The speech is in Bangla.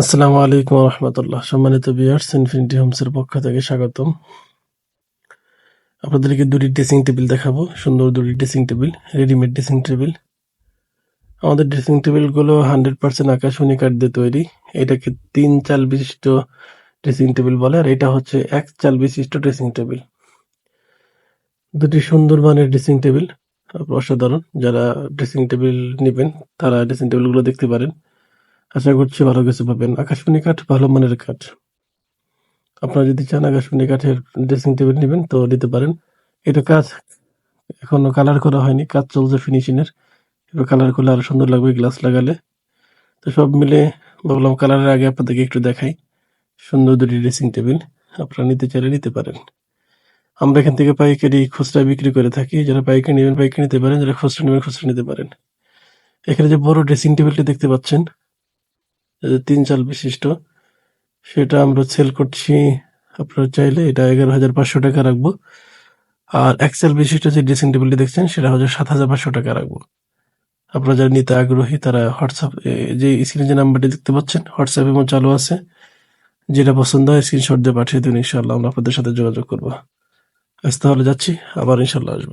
আসসালামু আলাইকুম রহমতুল্লাহ সম্মানিত বিয়ার্স ইনফিনিটি হোমসের পক্ষ থেকে স্বাগতম। আপনাদেরকে দুটি ড্রেসিং টেবিল দেখাবো, সুন্দর দুটি dressing table readymade dressing table. আমাদের ড্রেসিং টেবিলগুলো হান্ড্রেড পার্সেন্ট আকাশমণি কাঠ দিয়ে তৈরি। এটাকে তিন চাল বিশিষ্ট ড্রেসিং টেবিল বলে, আর এটা হচ্ছে এক চাল বিশিষ্ট ড্রেসিং টেবিল। দুটি সুন্দর মানের ড্রেসিং টেবিল, অসাধারণ। যারা ড্রেসিং টেবিল নেবেন, তারা ড্রেসিং টেবিলগুলো দেখতে পারেন। আশা করছি ভালো কিছু পাবেন। আকাশমণি কাঠ, ভালো মানের কাঠ। আপনারা যদি চান আকাশমণি কাঠের ড্রেসিং টেবিল নেবেন, তো নিতে পারেন। এটা কাজ এখনও কালার করা হয়নি, কাজ চলছে ফিনিশিং এর। এবার কালার করলে আরও সুন্দর লাগবে গ্লাস লাগালে। তো সব মিলে ভাবলাম কালারের আগে আপনাদেরকে একটু দেখাই। সুন্দর দুটি ড্রেসিং টেবিল আপনারা নিতে চাইলে নিতে পারেন। আমরা এখান থেকে পাইকারি খুচরা বিক্রি করে থাকি। যারা পাইকারি নেবেন, পাইকারি নিতে পারেন। যারা খুচরা নেবেন, খুচরা নিতে পারেন। এখানে যে বড় ড্রেসিং টেবিলটি দেখতে পাচ্ছেন তিন চাল বিশিষ্ট, সেটা আমরা সেল করছি, আপনারা চাইলে এটা এগারো হাজার পাঁচশো টাকা রাখব। আর এক্সেল বিশিষ্ট যে ড্রেসিং টেবিলটি দেখছেন, সেটা হচ্ছে সাত হাজার পাঁচশো টাকা রাখব। আপনারা যারা নিতে আগ্রহী, তারা হোয়াটসঅ্যাপ যে স্ক্রিনে যে নাম্বারটি দেখতে পাচ্ছেন, হোয়াটসঅ্যাপ এবং চালু আছে, যেটা পছন্দ হয় স্ক্রিনশট দিয়ে পাঠিয়ে দিন ইনশাল্লাহ আমরা আপনাদের সাথে যোগাযোগ করব। আজ তাহলে যাচ্ছি, আবার ইনশাল্লাহ আসব।